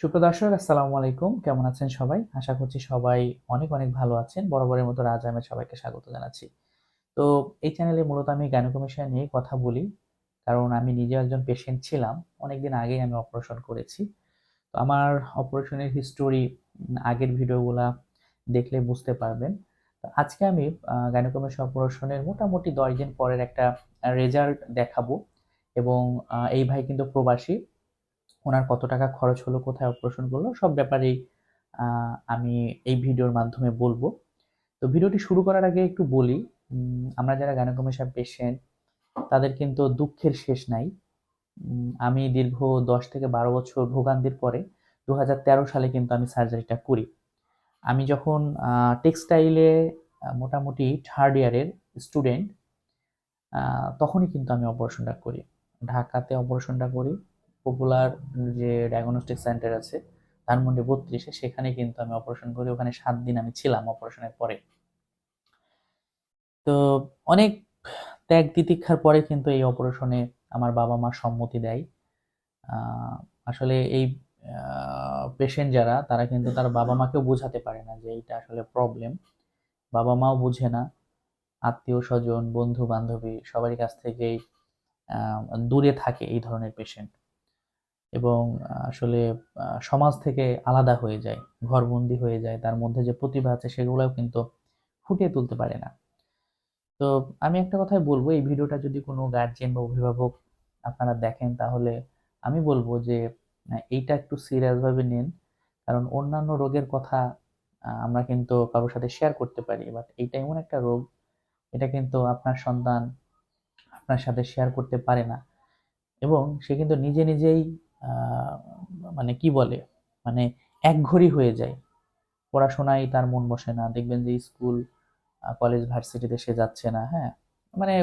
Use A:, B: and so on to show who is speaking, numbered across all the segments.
A: সুপ্রদর্শক আসসালামু আলাইকুম। কেমন আছেন সবাই? আশা করছি সবাই অনেক অনেক ভালো আছেন। বরাবরের মতো রাজ আহমেদ সবাইকে স্বাগত জানাচ্ছি। তো এই চ্যানেলে মূলত আমি গাইনোকমিশন নিয়ে কথা বলি, কারণ আমি নিজে একজন পেশেন্ট ছিলাম। অনেকদিন আগেই আমি অপারেশন করেছি। তো আমার অপারেশনের হিস্টোরি আগের ভিডিওগুলা দেখলে বুঝতে পারবেন। তো আজকে আমি গাইনোকমিশন অপারেশনের মোটামুটি দশ দিন পরের একটা রেজাল্ট দেখাবো। এবং এই ভাই কিন্তু প্রবাসী। ওনার কত টাকা খরচ হলো, কোথায় অপারেশন করল, সব ব্যাপারেই আমি এই ভিডিওর মাধ্যমে বলব। তো ভিডিওটি শুরু করার আগে একটু বলি আমরা যারা গাইনোকমিশন পেশেন্ট তাদের কিন্তু দুঃখের শেষ নাই। আমি দীর্ঘ দশ থেকে বারো বছর ভোগান্তির পরে দু হাজার তেরো সালে কিন্তু আমি সার্জারিটা করি। আমি যখন টেক্সটাইলে মোটামুটি থার্ড ইয়ারের স্টুডেন্ট তখনই কিন্তু আমি অপারেশনটা করি। ঢাকাতে অপারেশনটা করি। পপুলার যে ডায়াগনস্টিক সেন্টার আছে, ধানমন্ডি বত্রিশে, সেখানে কিন্তু আমি অপারেশন করি। ওখানে সাত দিন আমি ছিলাম অপারেশনের পরে। তো অনেক ত্যাগ তিতিক্ষার পরে কিন্তু এই অপারেশনে আমার বাবা মা সম্মতি দেয়। আসলে এই পেশেন্ট যারা, তারা কিন্তু তার বাবা মাকেও বোঝাতে পারে না যে এইটা আসলে প্রবলেম বাবা মাও বুঝে না। আত্মীয় স্বজন বন্ধু বান্ধবী সবারই কাছ থেকেই দূরে থাকে এই ধরনের পেশেন্ট এবং আসলে সমাজ থেকে আলাদা হয়ে যায়, ঘরবন্দি হয়ে যায়, তার মধ্যে যে প্রতিভা আছে সেগুলোও কিন্তু ফুটিয়ে তুলতে পারে না। তো আমি একটা কথাই বলব, এই ভিডিওটা যদি কোনো গার্জিয়ান বা অভিভাবক আপনারা দেখেন, তাহলে আমি বলব যে এইটা একটু সিরিয়াস ভাবে নিন। কারণ অন্যান্য রোগের কথা আমরা কিন্তু কারোর সাথে শেয়ার করতে পারি বাট এইটা এমন একটা রোগ, এটা কিন্তু আপনার সন্তান আপনার সাথে শেয়ার করতে পারে না। এবং সে কিন্তু নিজে নিজেই মানে কি বলে? মানে একঘড়ি হয়ে যায়। পড়াশোনায় তার মন বসে না। দেখবেন যে স্কুল কলেজ, ভার্সিটিতে সে যাচ্ছে না হ্যাঁ? মানে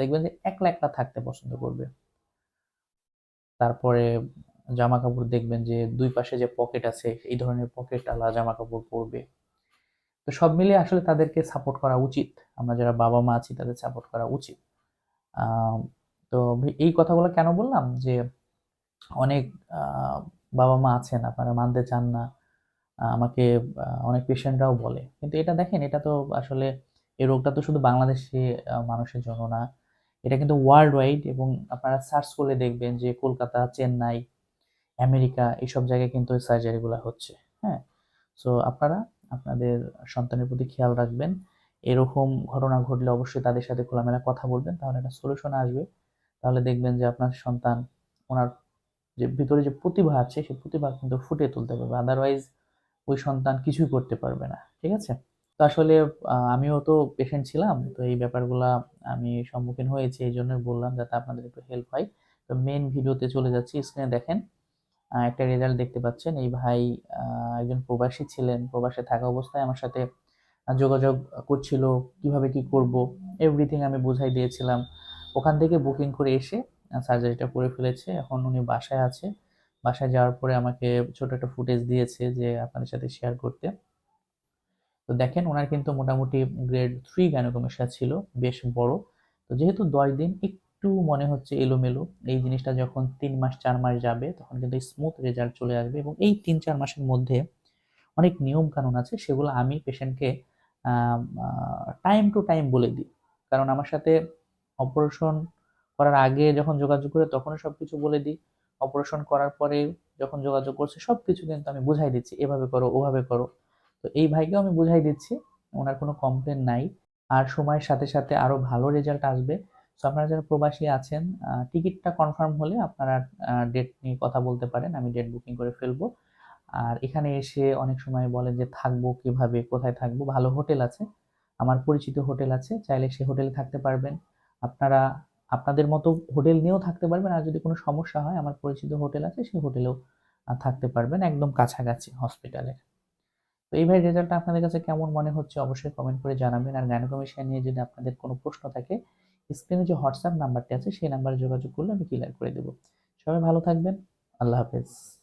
A: দেখবেন যে একলা একলা থাকতে পছন্দ করবে। তারপরে জামা কাপড় দেখবেন যে দুই পাশে যে পকেট আছে, এই ধরনের পকেট আলা জামা কাপড় পরবে। তো সব মিলিয়ে আসলে তাদেরকে সাপোর্ট করা উচিত। আমরা যারা বাবা মা আছি, তাদের সাপোর্ট করা উচিত। তো এই কথাগুলো কেন বললাম? যে অনেক বাবা মা আছেন, আপনারা মানতে চান না আমাকে অনেক পেশেন্টরাও বলে। কিন্তু এটা দেখেন, এটা তো আসলে এই রোগটা তো শুধু বাংলাদেশে মানুষের জন্য না, এটা কিন্তু ওয়ার্ল্ড ওয়াইড এবং আপনারা সার্চ করলে দেখবেন যে কলকাতা, চেন্নাই, আমেরিকা, এইসব জায়গায় কিন্তু এই সার্জারিগুলো হচ্ছে হ্যাঁ? সো আপনারা আপনাদের সন্তানের প্রতি খেয়াল রাখবেন, এরকম ঘটনা ঘটলে অবশ্যই তাদের সাথে খোলামেলা কথা বলবেন, তাহলে একটা সলিউশন আসবে। তাহলে দেখবেন যে আপনার সন্তান, ওনার যে ভিতরে যে প্রতিভা আছে, সেই প্রতিভা কিন্তু ফুটিয়ে তুলতে পারবে। আদারওয়াইজ ওই সন্তান কিছুই করতে পারবে না, ঠিক আছে? তো আসলে আমিও তো পেশেন্ট ছিলাম, তো এই ব্যাপারগুলো আমি সম্মুখীন হয়েছি, এই জন্যই বললাম যাতে আপনাদের একটু হেল্প হয়। তো মেন ভিডিওতে চলে যাচ্ছি স্ক্রিনে দেখেন একটা রেজাল্ট দেখতে পাচ্ছেন। এই ভাই একজন প্রবাসী ছিলেন, প্রবাসে থাকা অবস্থায় আমার সাথে যোগাযোগ করছিল, কীভাবে কি করব এভরিথিং আমি বোঝাই দিয়েছিলাম। ওখান থেকে বুকিং করে এসে সার্জারিটা করে ফেলেছে। এখন উনি বাসায় আছে। বাসায় যাওয়ার পরে আমাকে ছোট একটা ফুটেজ দিয়েছে যে আপনাদের সাথে শেয়ার করতে। তো দেখেন, ওনার কিন্তু মোটামুটি গ্রেড থ্রি গাইনোকমেশিয়া ছিল, বেশ বড়। তো যেহেতু দশ দিন একটু মনে হচ্ছে এলোমেলো, এই জিনিসটা যখন তিন মাস, চার মাস যাবে, তখন কিন্তু স্মুথ রেজাল্ট চলে আসবে এবং এই তিন, চার মাসের মধ্যে অনেক নিয়ম কানুন আছে, সেগুলো আমি পেশেন্টকে টাইম টু টাইম বলে দিই। কারণ আমার সাথে অপারেশন করার আগে যখন যোগাযোগ করে তখনও সব কিছু বলে দিই। অপারেশন করার পরে যখন যোগাযোগ করছে সব কিছু কিন্তু আমি বুঝাই দিচ্ছি, এভাবে করো, ওভাবে করো। তো এই ভাইকেও আমি বুঝাই দিচ্ছি, ওনার কোনো কমপ্লেন নাই। আর সময়ের সাথে সাথে আরও ভালো রেজাল্ট আসবে। তো আপনারা যারা প্রবাসী আছেন টিকিটটা কনফার্ম হলে আপনারা ডেট নিয়ে কথা বলতে পারেন, আমি ডেট বুকিং করে ফেলব। আর এখানে এসে অনেক সময় বলেন যে থাকব কীভাবে, কোথায় থাকব, ভালো হোটেল আছে। আমার পরিচিত হোটেল আছে, চাইলে সে হোটেলে থাকতে পারবেন। আপনারা আপনাদের মতো হোটেল নিয়েও থাকতে পারবেন। আর যদি কোনো সমস্যা হয়, আমার পরিচিত হোটেল আছে, সেই হোটেলেও থাকতে পারবেন একদম কাছাকাছি হসপিটালে তো এই ভাই রেজাল্টটা আপনাদের কাছে কেমন মনে হচ্ছে অবশ্যই কমেন্ট করে জানাবেন। আর গাইনোকমিশন নিয়ে যদি আপনাদের কোনো প্রশ্ন থাকে স্ক্রিনে যে হোয়াটসঅ্যাপ নাম্বারটি আছে, সেই নাম্বারে যোগাযোগ করলে আমি ক্লিয়ার করে দেবো। সবাই ভালো থাকবেন। আল্লাহ হাফেজ।